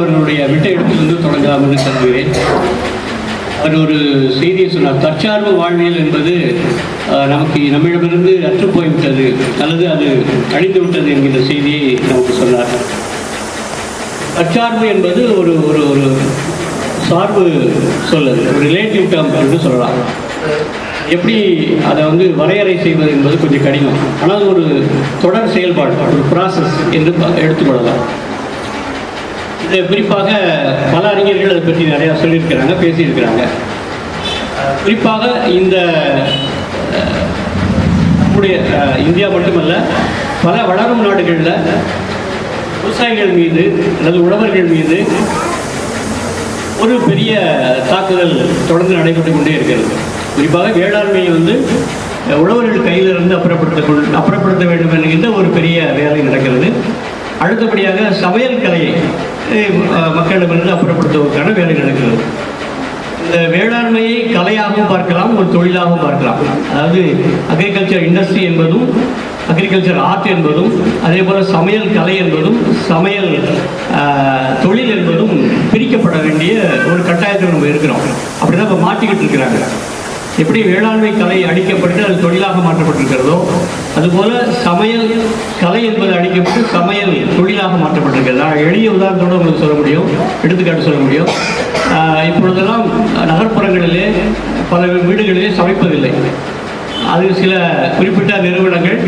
அவர்களுடைய விட்ட இடத்திலிருந்து தொடங்கலாம் என்று கருதுகிறேன் அவர் ஒரு செய்தியை சொன்னார் தற்சார்பு வாழ்வியல் என்பது நமக்கு நம்மிடமிருந்து அற்றுப் போய்விட்டது அல்லது அது அழிந்து விட்டது என்கின்ற செய்தியை நமக்கு சொன்னார். தற்சார்பு என்பது ஒரு ஒரு ஒரு சார்பு சொல்லது ஒரு ரிலேட்டிவ் டேர்ம் என்று சொல்லலாம். எப்படி அதை வந்து வரையறை செய்வது என்பது கொஞ்சம் கடினம். ஆனால் ஒரு தொடர் செயல்பாடு ஒரு ப்ராசஸ் என்று எடுத்துக்கொள்ளலாம் இது குறிப்பாக பல அறிஞர்கள் அதை பற்றி நிறையா சொல்லியிருக்கிறாங்க பேசியிருக்கிறாங்க. குறிப்பாக இந்த நம்முடைய இந்தியா மட்டுமல்ல பல வளரும் நாடுகளில் விவசாயிகள் மீது அல்லது உழவர்கள் மீது ஒரு பெரிய தாக்குதல் தொடர்ந்து நடைபெற்று கொண்டே இருக்கிறது. குறிப்பாக வேளாண்மையை வந்து உழவர்கள் கையிலிருந்து அப்புறப்படுத்த அப்புறப்படுத்த வேண்டும் என்கின்ற ஒரு பெரிய வேலை நடக்கிறது. அடுத்தபடியாக சமையல் கலையை மக்களிடமிருந்து அப்புறப்படுத்துவதற்கான வேலை நடக்கிறது. இந்த வேளாண்மையை கலையாகவும் பார்க்கலாம் ஒரு தொழிலாகவும் பார்க்கலாம். அதாவது அக்ரிகல்ச்சர் இண்டஸ்ட்ரி என்பதும் அக்ரிகல்ச்சர் ஆர்ட் என்பதும் அதே போல் சமையல் கலை என்பதும் சமையல் தொழில் என்பதும் பிரிக்கப்பட வேண்டிய ஒரு கட்டாயத்தில் நம்ம இருக்கிறோம். அப்படி தான் இப்போ மாற்றிக்கிட்டு இருக்கிறாங்க. எப்படி வேளாண்மை கலை அடிக்கப்பட்டு அது தொழிலாக மாற்றப்பட்டிருக்கிறதோ அதுபோல சமையல் கலை என்பது அடிக்கப்பட்டு சமையல் தொழிலாக மாற்றப்பட்டிருக்கிறது. நான் எளிய உதாரணத்தோடு உங்களுக்கு சொல்ல முடியும் எடுத்துக்காட்டு சொல்ல முடியும். இப்பொழுதெல்லாம் நகர்ப்புறங்களிலே பல வீடுகளிலே சமைப்பதில்லை. அது சில குறிப்பிட்ட நிறுவனங்கள்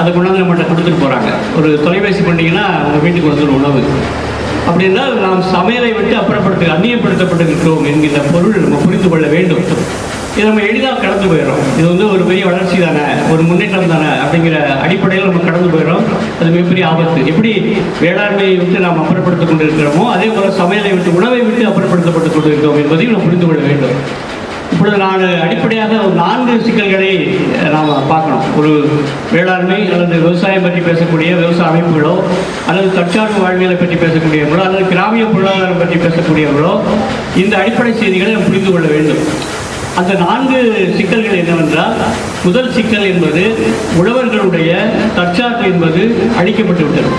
அதை கொண்டாந்து நம்மகிட்ட கொடுத்துட்டு போகிறாங்க ஒரு தொலைபேசி பண்ணிங்கன்னா உங்கள் வீட்டுக்கு வந்துடும் உணவு. அப்படின்னா நாம் சமையலை விட்டு அப்புறப்படுத்த அந்நியப்படுத்தப்பட்டிருக்கிறோம் என்கின்ற பொருள் நம்ம புரிந்து கொள்ள வேண்டும். இது நம்ம எளிதாக கடந்து போயிடும் இது வந்து ஒரு பெரிய வளர்ச்சி தானே ஒரு முன்னேற்றம் தானே அப்படிங்கிற அடிப்படையில் நம்ம கடந்து போயிடும் அது மிகப்பெரிய ஆபத்து. எப்படி வேளாண்மையை விட்டு நாம் அப்புறப்படுத்திக் கொண்டிருக்கிறோமோ அதே போல சமையலை விட்டு உணவை விட்டு அப்புறப்படுத்தப்பட்டுக் கொண்டிருக்கிறோம் என்பதையும் நாம் புரிந்து கொள்ள வேண்டும். இப்பொழுது நான் அடிப்படையாக ஒரு நான்கு சிக்கல்களை நாம் பார்க்கணும். ஒரு வேளாண்மை அல்லது விவசாயம் பற்றி பேசக்கூடிய விவசாய அமைப்புகளோ அல்லது தற்சார்பு வாழ்வியலை பற்றி பேசக்கூடியவர்களோ அல்லது கிராமிய பொருளாதாரம் பற்றி பேசக்கூடியவர்களோ இந்த அடிப்படை செய்திகளை நாம் புரிந்து கொள்ள வேண்டும். அந்த நான்கு சிக்கல்கள் என்னவென்றால் முதல் சிக்கல் என்பது உழவர்களுடைய தற்சார்பு என்பது அழிக்கப்பட்டு விட்டது.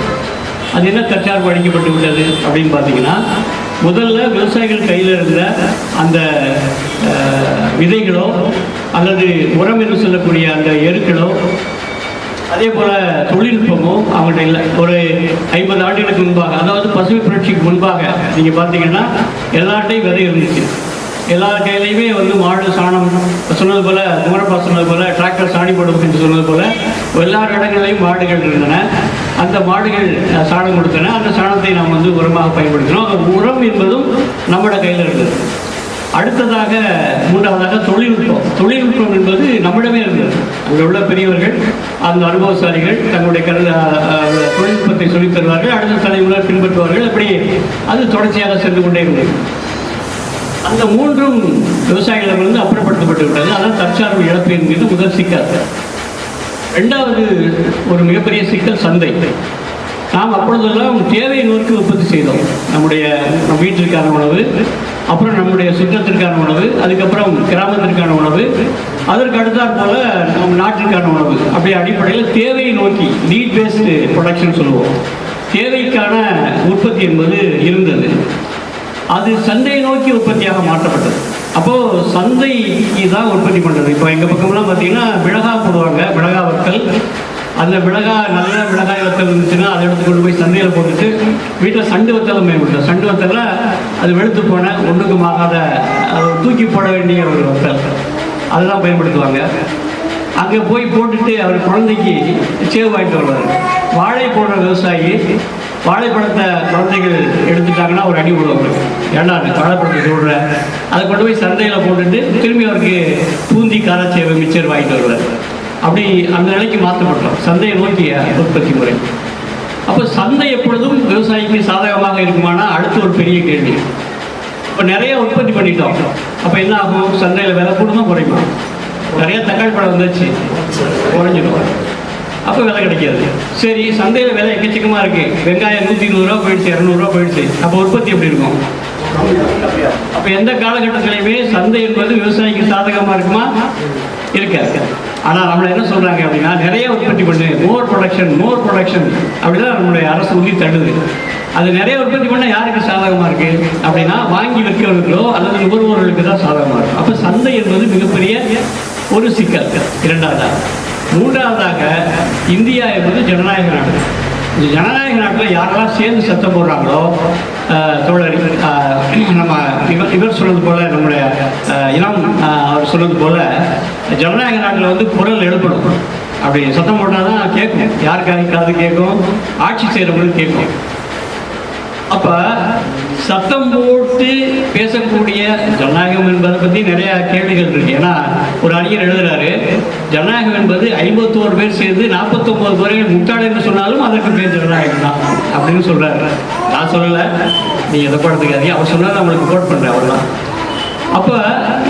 அது என்ன தற்சார்பு அழிக்கப்பட்டு விட்டது அப்படின்னு பார்த்தீங்கன்னா முதல்ல விவசாயிகள் கையில் இருந்த அந்த விதைகளோ அல்லது உரம் என்று சொல்லக்கூடிய அந்த எருக்களோ அதே போல் தொழில்நுட்பமோ அவங்கள்ட்ட இல்லை. ஒரு ஐம்பது ஆண்டுகளுக்கு முன்பாக அதாவது பசுமை புரட்சிக்கு முன்பாக நீங்கள் பார்த்தீங்கன்னா எல்லார்ட்டையும் விதை இருந்துச்சு. எல்லா கையிலையுமே வந்து சொன்னது போல குமரப்பா சொன்னது போல டிராக்டர் சாணி போடும் என்று சொன்னது போல எல்லா இடங்களிலையும் மாடுகள் இருந்தன. அந்த மாடுகள் சாணம் கொடுத்தன. அந்த சாணத்தை நாம் வந்து உரமாக பயன்படுத்தினோம். அந்த உரம் என்பதும் நம்மளோட கையில் இருந்தது. அடுத்ததாக மூன்றாவதாக தொழில்நுட்பம். தொழில்நுட்பம் என்பது நம்மிடமே இருந்தது. அங்கே உள்ள பெரியவர்கள் அந்த அனுபவசாலிகள் தங்களுடைய கரு தொழில்நுட்பத்தை சொல்லித் தருவார்கள். அடுத்த தலைமுறை பின்பற்றுவார்கள். அப்படி அது தொடர்ச்சியாக சென்று கொண்டே இருந்தது. அந்த மூன்றும் விவசாயிகளிடமிருந்து அப்புறப்படுத்தப்பட்டு விட்டது. அதான் தற்சார்பு இழப்பு என்கிற முதல் சிக்கல். ரெண்டாவது ஒரு மிகப்பெரிய சிக்கல் சந்தை. நாம் அப்பொழுதெல்லாம் தேவையை நோக்கி உற்பத்தி செய்தோம். நம்முடைய நம் வீட்டிற்கான உணவு அப்புறம் நம்முடைய சுற்றத்திற்கான உணவு அதுக்கப்புறம் கிராமத்திற்கான உணவு அதற்கு அடுத்தாற் போல நம் நாட்டிற்கான உணவு. அப்படி அடிப்படையில் தேவையை நோக்கி நீட் பேஸ்டு ப்ரொடக்ஷன் சொல்லுவோம். தேவைக்கான உற்பத்தி என்பது இருந்தது. அது சந்தையை நோக்கி உற்பத்தியாக மாற்றப்பட்டது. அப்போது சந்தைக்கு தான் உற்பத்தி பண்ணுறது இப்போ எங்கள் பக்கம்லாம் பார்த்தீங்கன்னா மிளகா போடுவாங்க மிளகா வத்தல். அந்த மிளகா நல்ல மிளகாய் வத்தல் இருந்துச்சுன்னா அதை எடுத்து கொண்டு போய் சந்தையில் போட்டுட்டு வீட்டில் சண்டு வத்தலும் மேம்படுத்த சண்டு வத்தலில் அது வெளுத்து போன ஒன்றுக்கும் ஆகாத தூக்கி போட வேண்டிய ஒரு வத்தல். அதெல்லாம் பயன்படுத்துவாங்க. அங்கே போய் போட்டுட்டு அவர் குழந்தைக்கு சேவ் வாங்கிட்டு வருவார். வாழை போடுற விவசாயி வாழைப்பழத்தை குழந்தைகள் எடுத்துட்டாங்கன்னா ஒரு அடி விடுவாங்க ஏன்னா அந்த வாழைப்பழத்தை சொல்கிற அதை கொண்டு போய் சந்தையில் போட்டுட்டு திரும்பி அவருக்கு பூந்தி காராச்சேவை மிச்சர் வாங்கிட்டு வருவார். அப்படி அந்த நிலைக்கு மாற்றப்பட்டோம். சந்தையை நோக்கிய உற்பத்தி முறை. அப்போ சந்தை எப்பொழுதும் விவசாயிக்கு சாதகமாக இருக்குமானா அடுத்து ஒரு பெரிய கேள்வி. இப்போ நிறைய உற்பத்தி பண்ணிட்டோம். அப்போ என்ன ஆகும்? சந்தையில் விலை கூடுமா குறையுமா? நிறைய தக்காளி பழம் வந்துச்சு குறைஞ்சிடும். அப்போ விலை கிடைக்காது. சரி சந்தையில் விலை எக்கச்சக்கமாக இருக்குது வெங்காயம் நூற்றி நூறுரூவா போயிடுச்சு இரநூறுவா போயிடுச்சு. அப்போ உற்பத்தி எப்படி இருக்கும்? அப்போ எந்த காலகட்டத்திலையுமே சந்தை என்பது விவசாயிக்கு சாதகமாக இருக்குமா? இருக்காது. ஆனால் நம்மளை என்ன சொல்கிறாங்க அப்படின்னா நிறைய உற்பத்தி பண்ணு. மோர் ப்ரொடக்ஷன் மோர் ப்ரொடக்ஷன் அப்படிதான் நம்மளுடைய அரசு உறுதி தள்ளுது. அது நிறைய உற்பத்தி பண்ணால் யாருக்கு சாதகமாக இருக்குது அப்படின்னா வாங்கி விற்கிறவர்களோ அல்லது நுகர்வோர்களுக்கு தான் சாதகமாக இருக்கும். அப்போ சந்தை என்பது மிகப்பெரிய ஒரு சிக்கல். இரண்டாவதாக மூன்றாவதாக இந்தியா என்பது ஜனநாயக நாடு. இந்த ஜனநாயக நாட்டில் யாரெல்லாம் சேர்ந்து சத்தம் போடுறாங்களோ தோழர் நம்ம இவர் இவர் சொன்னது போல் நம்முடைய இனம் அவர் சொன்னது போல் ஜனநாயக நாட்டில் வந்து குரல் எழுப்பணும். அப்படி சத்தம் போட்டால் தான் கேட்கும். யாருக்காக காது கேட்கும் ஆட்சி செய்கிறவங்களுக்கு கேட்கும். அப்ப சத்தம் போட்டு பேசக்கூடிய ஜனநாயகம் என்பதை பத்தி நிறைய கேள்விகள் இருக்கு. ஏன்னா ஒரு அறிஞர் எழுதுறாரு ஜனநாயகம் என்பது ஐம்பத்தோரு பேர் சேர்ந்து நாற்பத்தொன்பது பேர்கள் முட்டாள் என்று சொன்னாலும் அதற்கு பேர் ஜனநாயகம் தான் அப்படின்னு சொல்றாரு. நான் சொல்லல. நீங்க எதை படத்துக்காதீங்க அவர் சொன்னால் நம்மளுக்கு கோட் பண்றேன் அவ்வளவுதான். அப்போ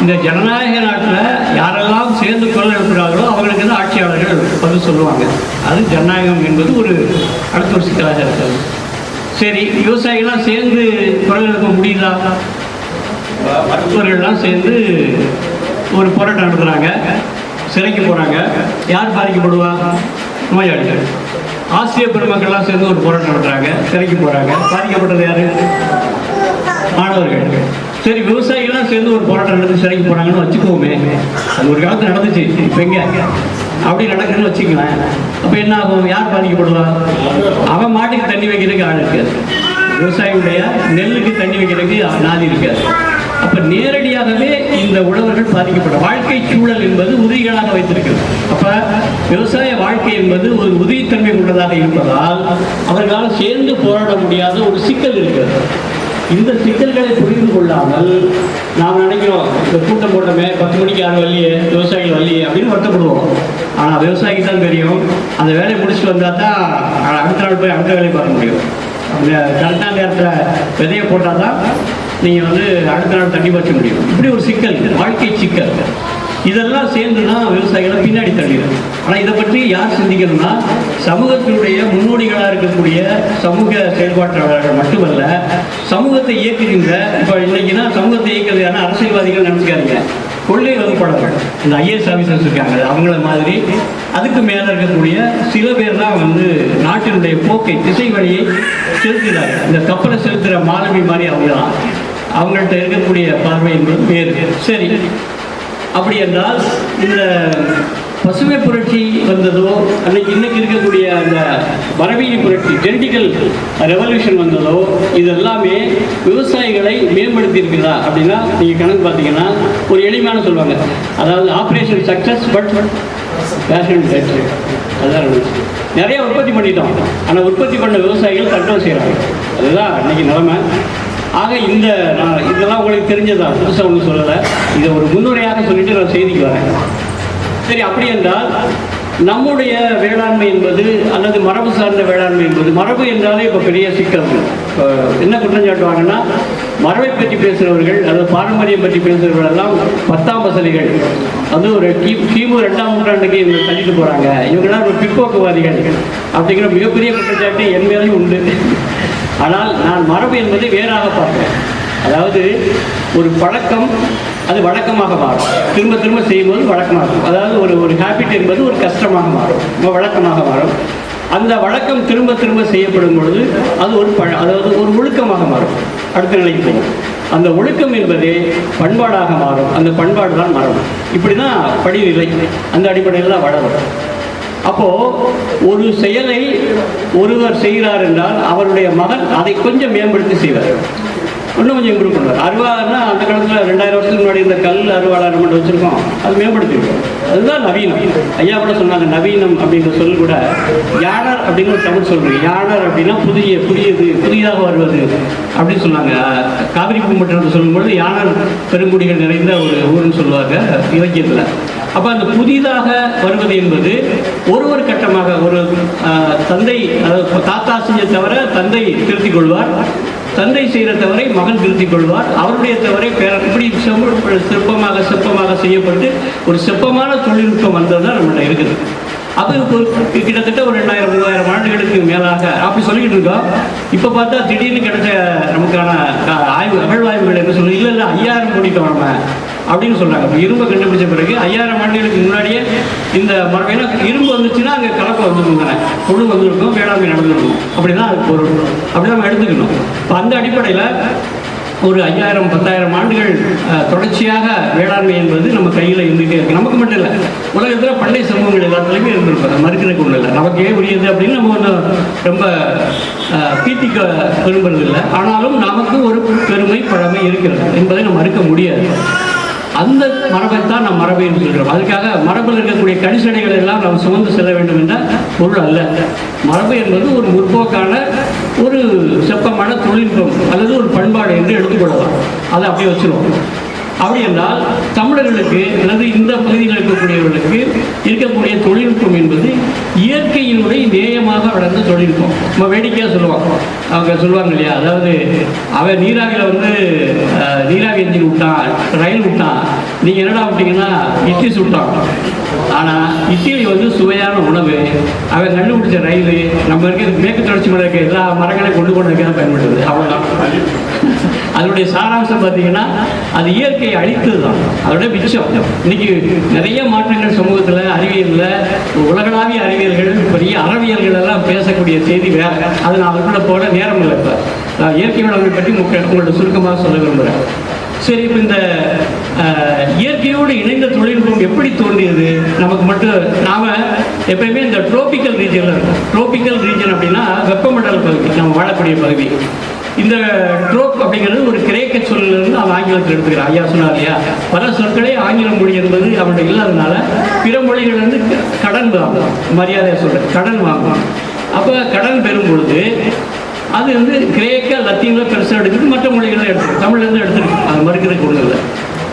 இந்த ஜனநாயக நாட்டில் யாரெல்லாம் சேர்ந்து குரல் எழுப்புகிறார்களோ அவங்களுக்கு தான் ஆட்சியாளர்கள் பதில் சொல்லுவாங்க. அது ஜனநாயகம் என்பது ஒரு அடுத்த ஒரு சிக்கலாக இருக்கிறது. சரி விவசாயிகள்லாம் சேர்ந்து குரல் எழுப்ப முடியுதா? மருத்துவர்கள்லாம் சேர்ந்து ஒரு போராட்டம் நடத்துகிறாங்க சிறைக்கு போகிறாங்க யார் பாதிக்கப்படுவா? நோயாளிகள். ஆசிரியர் பெருமக்கள்லாம் சேர்ந்து ஒரு போராட்டம் நடத்துகிறாங்க சிறைக்கு போகிறாங்க பாதிக்கப்பட்டது யார்? மாணவர்கள். சரி விவசாயிகள்லாம் சேர்ந்து ஒரு போராட்டம் நடத்தி சிறைக்கு போனாங்கன்னு வச்சுக்கோமே. அது ஒரு காலத்தில் நடந்துச்சு. இப்போ எங்கே? அப்படி நடக்குதுன்னு வச்சுக்கலாம் அப்போ என்ன ஆகும்? யார் பாதிக்கப்படுவா அவன் மாட்டுக்கு தண்ணி வைக்கிறதுக்கு ஆள் இருக்காது. விவசாயியுடைய நெல்லுக்கு தண்ணி வைக்கிறதுக்கு நாதி இருக்காது. அப்ப நேரடியாகவே இந்த உழவர்கள் பாதிக்கப்பட்ட வாழ்க்கை சூழல் என்பது உதவிகளாக வைத்திருக்கிறது. அப்ப விவசாய வாழ்க்கை என்பது ஒரு உதவித்தன்மை கொண்டதாக இருப்பதால் அவர்களால் சேர்ந்து போராட முடியாத ஒரு சிக்கல் இருக்கிறது. இந்த சிக்கல்களை புரிந்து கொள்ளாமல் நாம் நினைக்கிறோம் இந்த கூட்டம் போட்டமே பத்து மணிக்கு யாரும் வரலையே விவசாயிகள் வரலையே அப்படின்னு வருத்தப்படுவோம். ஆனால் விவசாயிக்கு தான் தெரியும். அந்த வேலையை முடிச்சுட்டு வந்தால் தான் அடுத்த நாள் போய் அடுத்த வேலையை பார்க்க முடியும். அந்த கரெக்டான நேரத்தில் விதையை போட்டால் தான் நீங்கள் வந்து அடுத்த நாள் தண்ணி பாய்ச்ச முடியும். இப்படி ஒரு சிக்கல் வாழ்க்கை சிக்கல். இதெல்லாம் சேர்ந்து தான் விவசாயிகளை பின்னாடி தள்ளிடும். ஆனால் இதை பற்றி யார் சிந்திக்கணும்னா சமூகத்தினுடைய முன்னோடிகளாக இருக்கக்கூடிய சமூக செயல்பாட்டாளர்கள் மட்டுமல்ல சமூகத்தை இயக்குகின்ற இப்போ இன்னைக்குன்னா சமூகத்தை இயக்கிறது யாருன்னா அரசியல்வாதிகள் நினைச்சுக்காதீங்க. கொள்ளை வகுப்பாளர்கள். இந்த ஐஏஎஸ் ஆஃபீஸர்ஸ் இருக்காங்க அவங்கள மாதிரி அதுக்கு மேலே இருக்கக்கூடிய சில பேர் தான் வந்து நாட்டினுடைய போக்கை திசை வழியை செலுத்துகிறாங்க இந்த கப்பலை செலுத்துகிற மாணவி மாதிரி அவங்க தான். அவங்கள்ட்ட இருக்கக்கூடிய பார்வை என்பது வேறு. சரி அப்படி என்றால் இந்த பசுமை புரட்சி வந்ததோ அன்னைக்கு இன்னைக்கு இருக்கக்கூடிய அந்த மரபியல் புரட்சி ஜெனடிக்கல் ரெவல்யூஷன் வந்ததோ இது எல்லாமே விவசாயிகளை மேம்படுத்தி இருக்குதா அப்படின்னா நீங்கள் கணக்கு பார்த்தீங்கன்னா ஒரு எளிமையான சொல்லுவாங்க அதாவது ஆப்ரேஷன் சக்ஸஸ் பட் பேஷன் அதான் அதுதான் நிறைய உற்பத்தி பண்ணிட்டோம். ஆனால் உற்பத்தி பண்ண விவசாயிகள் கண்ட்ரோல் செய்கிறாங்க அதுதான் அன்னைக்கு நிலைமை. ஆக இந்த நான் இதெல்லாம் உங்களுக்கு தெரிஞ்சதா? புதுசாக ஒன்றும் சொல்லலை. இதை ஒரு முன்னுரையாக சொல்லிட்டு நான் செய்திக்கு வரேன். சரி அப்படி என்றால் நம்முடைய வேளாண்மை என்பது அல்லது மரபு சார்ந்த வேளாண்மை என்பது மரபு என்றாலே இப்போ பெரிய சிக்கல். இப்போ என்ன குற்றம் சாட்டுவாங்கன்னா மரபை பற்றி பேசுகிறவர்கள் அதாவது பாரம்பரியம் பற்றி பேசுகிறவர்கள் எல்லாம் பத்தாம் பசலிகள் அது ஒரு கி கிமு ரெண்டாம் நூற்றாண்டுக்கு இவங்க தள்ளிட்டு போகிறாங்க இவங்கெல்லாம் ஒரு பிற்போக்குவாதிகள். அப்படிங்கிற மிகப்பெரிய குற்றச்சாட்டு என் மேலேயும் உண்டு. ஆனால் நான் மரபு என்பதை வேறாக பார்க்கிறேன் அதாவது ஒரு பழக்கம் அது வழக்கமாக மாறும். திரும்ப திரும்ப செய்யும்போது வழக்கமாக இருக்கும் அதாவது ஒரு ஒரு ஹேபிட் என்பது ஒரு கஷ்டமாக மாறும். வழக்கமாக மாறும். அந்த வழக்கம் திரும்ப திரும்ப செய்யப்படும் பொழுது அது ஒரு பழ அதாவது ஒரு ஒழுக்கமாக மாறும். அடுத்த நிலைக்கு போகும் அந்த ஒழுக்கம் என்பதே பண்பாடாக மாறும். அந்த பண்பாடு தான் மாறும் இப்படி தான் படிநிலை. அந்த அடிப்படையில் தான் வளரும். அப்போ ஒரு செயலை ஒருவர் செய்கிறார் என்றால் அவருடைய மகன் அதை கொஞ்சம் மேம்படுத்தி செய்வார். இன்னும் கொஞ்சம் இம்ப்ரூவ் பண்ணுவார். அருவாள்னா அந்த காலத்தில் ரெண்டாயிரம் வருஷத்துக்கு முன்னாடி இந்த கல் அருவாளர் மட்டும் வச்சுருக்கோம். அது மேம்படுத்திருக்கோம் அதுதான் நவீனம். ஐயா கூட சொன்னாங்க நவீனம் அப்படின்ற சொல் கூட யானர் அப்படின்னு ஒரு தமிழ் சொல்கிறேன் யானர் அப்படின்னா புதிய புதியது புதியதாக வருவது அப்படின்னு சொன்னாங்க. காவிரி பூம்பட்டினத்தை சொல்லும்பொழுது யானர் பெருங்குடிகள் நிறைந்த ஒரு ஊர்னு சொல்லுவாங்க இலக்கியத்தில். அப்போ அந்த புதிதாக வருவது என்பது ஒரு ஒரு கட்டமாக ஒரு தந்தை அதாவது தாத்தா செஞ்ச தவிர தந்தை திருத்திக் கொள்வார் தந்தை செய்கிற தவறை மகன் திருத்திக் கொள்வார் அவருடைய தவறை பேரன் இப்படி செம்ம- சிற்பமாக சிற்பமாக செய்யப்பட்டு ஒரு சிற்பமான தொழில்நுட்பம் வந்தது தான் நம்மகிட்ட இருக்குது. அப்போ ஒரு கிட்டத்தட்ட ஒரு ரெண்டாயிரம் மூவாயிரம் ஆண்டுகளுக்கு மேலாக அப்படி சொல்லிக்கிட்டு இருக்கோம். இப்போ பார்த்தா திடீர்னு கிடைச்ச நமக்கான ஆய்வு அகழ்வாய்வுகள் என்ன சொல்லுது இல்லை இல்லை ஐயாயிரம் கூட்டிட்டோம் நம்ம அப்படின்னு சொல்கிறாங்க இரும்பை கண்டுபிடிச்ச பிறகு ஐயாயிரம் ஆண்டுகளுக்கு முன்னாடியே இந்த மரபு ஏன்னா இரும்பு வந்துச்சுன்னா அங்கே கலப்பை வந்துருக்கும் தானே. புழு வந்துருக்கும் வேளாண்மை நடந்திருக்கும். அப்படிதான் அது பொருள். அப்படி நம்ம எடுத்துக்கணும். இப்போ அந்த அடிப்படையில் ஒரு ஐயாயிரம் பத்தாயிரம் ஆண்டுகள் தொடர்ச்சியாக வேளாண்மை என்பது நம்ம கையில் இருந்துகிட்டே இருக்குது நமக்கு மட்டும் இல்லை உலகத்தில் பண்டைய சமூகங்கள் எல்லாத்துலேயுமே இருந்திருப்பாங்க மறுக்கிறதுக்கு ஒன்றும் இல்லை. நமக்கே உரியது அப்படின்னு நம்ம ஒன்றும் ரொம்ப பீத்திக்க விரும்புறது இல்லை. ஆனாலும் நமக்கு ஒரு பெருமை பழமை இருக்கிறது என்பதை நம்ம மறுக்க முடியாது. அந்த மரபைத்தான் நாம் மரபு என்று சொல்கிறோம். அதுக்காக மரபில் இருக்கக்கூடிய கடிசடைகளை எல்லாம் நாம் சுமந்து செல்ல வேண்டும் என்ற பொருள் அல்ல. மரபு என்பது ஒரு முற்போக்கான ஒரு செப்பமான தொழில்நுட்பம் அல்லது ஒரு பண்பாடு என்று எடுத்துக்கொள்ளலாம் அதை அப்படியே வச்சுருவோம். அப்படி என்றால் தமிழர்களுக்கு அல்லது இந்த பகுதியில் இருக்கக்கூடியவர்களுக்கு இருக்கக்கூடிய தொழில்நுட்பம் என்பது இயற்கையினுடைய நேயமாக வளர்ந்த தொழில்நுட்பம். நம்ம வேடிக்கையாக சொல்லுவாங்க அவங்க சொல்லுவாங்க இல்லையா? அதாவது அவன் நீராவியில் வந்து நீராவி எஞ்சின் விட்டான் ரயில் விட்டான். நீங்கள் என்னடா விட்டீங்கன்னா இட்லி சுட்டான். ஆனால் இட்லி வந்து சுவையான உணவு. அவன் கண்டுபிடிச்ச ரயில் நம்ம இருக்கிற மேற்கு தொடர்ச்சி மலை இருக்க எல்லா மரங்களையும் கொண்டு கொண்டு தான் பயன்படுது அவ்வளோதான் அதனுடைய சாராம்சம் பார்த்தீங்கன்னா அது இயற்கையை அழித்தது தான் அதோட மிச்சம். இன்னைக்கு நிறைய மாற்றங்கள் சமூகத்தில் அறிவியலில் உலகளாவிய அறிவியல்கள் பெரிய அறவியல்கள் எல்லாம் பேசக்கூடிய செய்தி வேற. அது நான் அதுக்குள்ள போட நேரம் இல்லை இப்போ. இயற்கை வளங்கள் பற்றி முக்கிய உங்கள்ட்ட சுருக்கமாக சொல்ல விரும்புகிறேன் சரி இப்போ இந்த இயற்கையோடு இணைந்த தொழில்நுட்பம் எப்படி தோன்றியது? நமக்கு மட்டும் நாம் எப்பயுமே இந்த ட்ரோபிக்கல் ரீஜனில் இருக்கும். ட்ரோபிக்கல் ரீஜன் அப்படின்னா வெப்பமண்டல பகுதி நம்ம வாழக்கூடிய பகுதி. இந்த ட்ரோப் அப்படிங்கிறது ஒரு கிரேக்க சொல்லிலிருந்து அவன் ஆங்கிலத்தில் எடுத்துக்கிறான். ஐயா சொன்னார் இல்லையா? பல சொற்களே ஆங்கில மொழி என்பது அவனுடைய இல்லாதனால பிற மொழிகளிலிருந்து கடன் வாங்குவான் மரியாதையாக சொல்கிறேன் கடன் வாங்குவான் அப்போ கடன் பெறும் பொழுது அது வந்து கிரேக்க லத்தீனில் பெருசாக எடுக்குது மற்ற மொழிகளை எடுத்துருக்கு தமிழ்லேருந்து எடுத்து அது மறுக்கிறதுக்கு ஒன்றும் இல்லை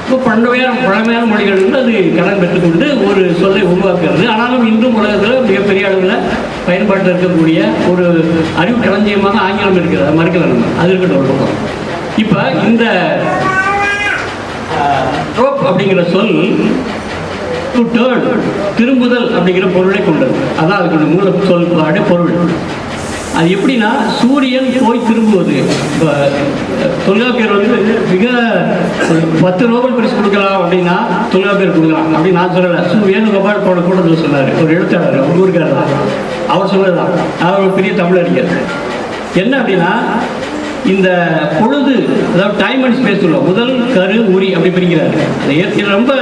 இப்போ பண்டைய பழமையான மொழிகள் வந்து அது கடன் பெற்றுக்கொண்டு ஒரு சொல்லை உருவாக்குறது ஆனாலும் இன்றும் உலகத்தில் மிகப்பெரிய அளவில் பயன்பாட்டில் இருக்கக்கூடிய ஒரு அறிவு களஞ்சியமாக ஆங்கிலம் இருக்கிறது. மறுக்கல நம்ம அது இருக்கட்டும் ஒரு பக்கம். இப்போ இந்த ட்ரோப் அப்படிங்கிற சொல் டு டேர்ன் திரும்புதல் அப்படிங்கிற பொருளை கொண்டது. அதான் அதுக்கு மூல சொல் பொருள். அது எப்படின்னா சூரியன் போய் திரும்புவது. இப்போ தொல்காப்பியர் வந்து மிக பத்து நோபல் பரிசு கொடுக்கலாம் அப்படின்னா தொல்காப்பியர் கொடுக்கலாம். அப்படின்னு நான் சொல்லலை. சு வேணுகோபால் போன கூட்டத்தில் சொன்னார். ஒரு எழுத்தாளர் அவர் ஊருக்காரர்? தான் அவர் சொன்னதுதான். அவர் ஒரு பெரிய தமிழறிஞர். என்ன அப்படின்னா இந்த பொழுது அதாவது டைம் அண்ட் ஸ்பேஸ் சொல்லுவோம். முதல் கரு உரி அப்படி பிரிக்கிறார். அது இயற்கையில் ரொம்ப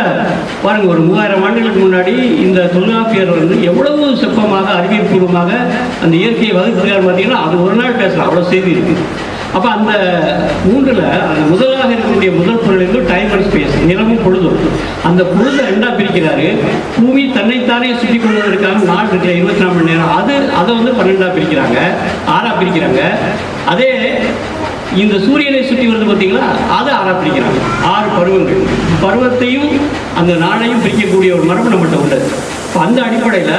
பாருங்கள் ஒரு மூவாயிரம் ஆண்டுகளுக்கு முன்னாடி இந்த தொல்காப்பியர் வந்து எவ்வளவு சிற்பமாக அறிவியல் பூர்வமாக அந்த இயற்கையை வகுக்கிறார் பார்த்தீங்கன்னா அது ஒரு நாள் பேசலாம். அவ்வளோ செய்தி இருக்குது. அப்போ அந்த மூன்றில் அந்த முதலாக இருக்கக்கூடிய முதல் பொருள் டைம் அண்ட் ஸ்பேஸ் நிலமும் பொழுதும். அந்த பொழுது ரெண்டாக பிரிக்கிறாரு. பூமி தன்னைத்தானே சுற்றி கொள்வதற்காக நாள் இருக்கிற இருபத்தி நாலு மணி நேரம். அது அதை வந்து பன்னெண்டாக பிரிக்கிறாங்க. ஆறாக பிரிக்கிறாங்க. அதே இந்த சூரியனை சுற்றி வருது பார்த்தீங்களா? அதை ஆறா பிரிக்கிறாங்க ஆறு பருவங்கள். பருவத்தையும் அந்த நாளையும் பிரிக்கக்கூடிய ஒரு மரபு நம்மகிட்ட உள்ளது. இப்போ அந்த அடிப்படையில்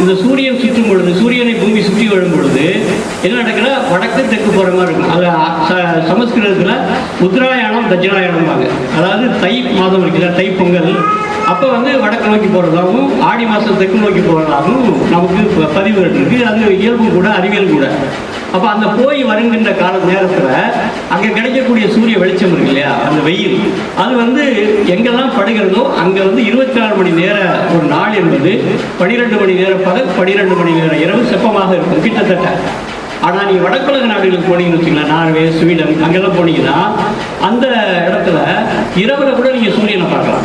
இந்த சூரியன் சுற்றும் பொழுது சூரியனை பூமி சுற்றி வரும் பொழுது என்ன நடக்கிற வடக்கு தெற்கு போகிற மாதிரி இருக்கும். அதில் சமஸ்கிருதத்தில் உத்தராயணம் தட்சிணாயணம்பாங்க. அதாவது தை மாதம் இருக்குல்ல தை பொங்கல். அப்போ வந்து வடக்கு நோக்கி போகிறதாகவும் ஆடி மாதம் தெற்கு நோக்கி போகிறதாகவும் நமக்கு ப- இருக்குது அது இயல்பும் கூட அறிவியல் கூட. அப்போ அந்த போய் வருங்கின்ற கால நேரத்தில் அங்கே கிடைக்கக்கூடிய சூரிய வெளிச்சம் இருக்கு இல்லையா? அந்த வெயில். அது வந்து எங்கெல்லாம் படுகிறதோ அங்கே வந்து இருபத்தி நாலு மணி நேர ஒரு நாள் என்பது பன்னிரெண்டு மணி நேர பகல் பன்னிரெண்டு மணி நேர இரவு செப்பமாக இருக்கும் கிட்டத்தட்ட. ஆனால் நீங்கள் வடக்குலக நாடுகளுக்கு போனீங்கன்னு வச்சுங்களேன் நார்வே ஸ்வீடன் அங்கெல்லாம் போனீங்கன்னா அந்த இடத்துல இரவில் கூட நீங்கள் சூரியனை பார்க்கலாம்.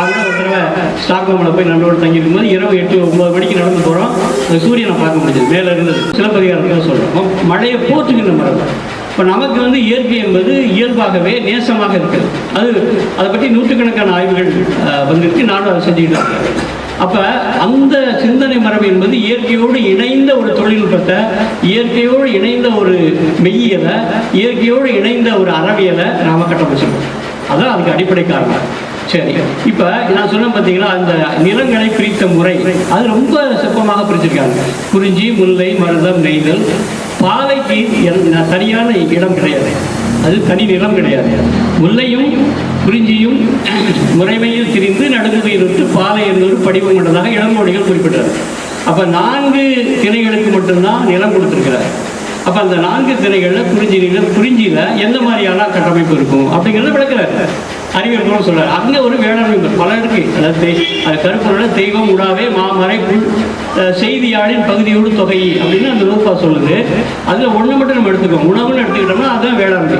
நான் ஒரு தடவை ஸ்டாக்ஹோமில் போய் நண்பரோடு தங்கியிருக்கும் போது இரவு எட்டு ஒன்பது மணிக்கு நடந்து போகிறோம் அந்த சூரியனை பார்க்க முடிஞ்சது. மேலே இருந்தது. சிலப்பதிகாரத்தில் சொல்கிறோம் மழையை போற்றுகின்ற மரம் இப்போ நமக்கு வந்து இயற்கை என்பது இயல்பாகவே நேசமாக இருக்குது அது அதை பற்றி நூற்றுக்கணக்கான ஆய்வுகள் வந்திருக்கு. நானும் அதை செஞ்சுக்கிட்டு இருக்கேன். அப்போ அந்த சிந்தனை மரபு என்பது இயற்கையோடு இணைந்த ஒரு தொழில்நுட்பத்தை இயற்கையோடு இணைந்த ஒரு மெய்யியலை இயற்கையோடு இணைந்த ஒரு அறவியலை நாம் கட்டமைச்சிருக்கோம். அதான் அதுக்கு அடிப்படை காரணம். சரி இப்போ நான் சொன்னேன் பார்த்தீங்கன்னா அந்த நிலங்களை பிரித்த முறை அது ரொம்ப சிற்பமாக பிரிச்சிருக்காங்க. குறிஞ்சி முல்லை மருதம் நெய்தல் பாலைக்கு சரியான இடம் கிடையாது. அது தனி நிலம் கிடையாது. முல்லையும் குறிஞ்சியும் முறைமையில் திரிந்து நடுங்குகையில் இருந்து பாலை என்பது படிவம் கொண்டதாக இளங்கோடிகள் குறிப்பிட்டார் அப்போ நான்கு திணைகளுக்கு மட்டும்தான் நிலம் கொடுத்திருக்கிறார். அப்போ அந்த நான்கு திணைகளில் குறிஞ்சி குறிஞ்சியில் எந்த மாதிரியான கட்டமைப்பு இருக்கும்? அப்படிங்கிறத விளக்குறாரு. அறிவியல் மூலம் சொல்றாரு. அங்கே ஒரு வேளாண்மை பல இருக்கு. அதாவது அது கருப்பொருள தெய்வம் உடாவே மாமறை புல் செய்தியாளின் பகுதியோடு தொகை அப்படின்னு அந்த நூற்பா சொல்லுது. அதில் ஒன்று மட்டும் நம்ம எடுத்துக்கோம். உணவுன்னு எடுத்துக்கிட்டோம்னா அதுதான் வேளாண்மை.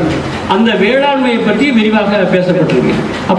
அந்த வேளாண்மையை பற்றி விரிவாக பேசப்பட்டிருக்கு. அப்போ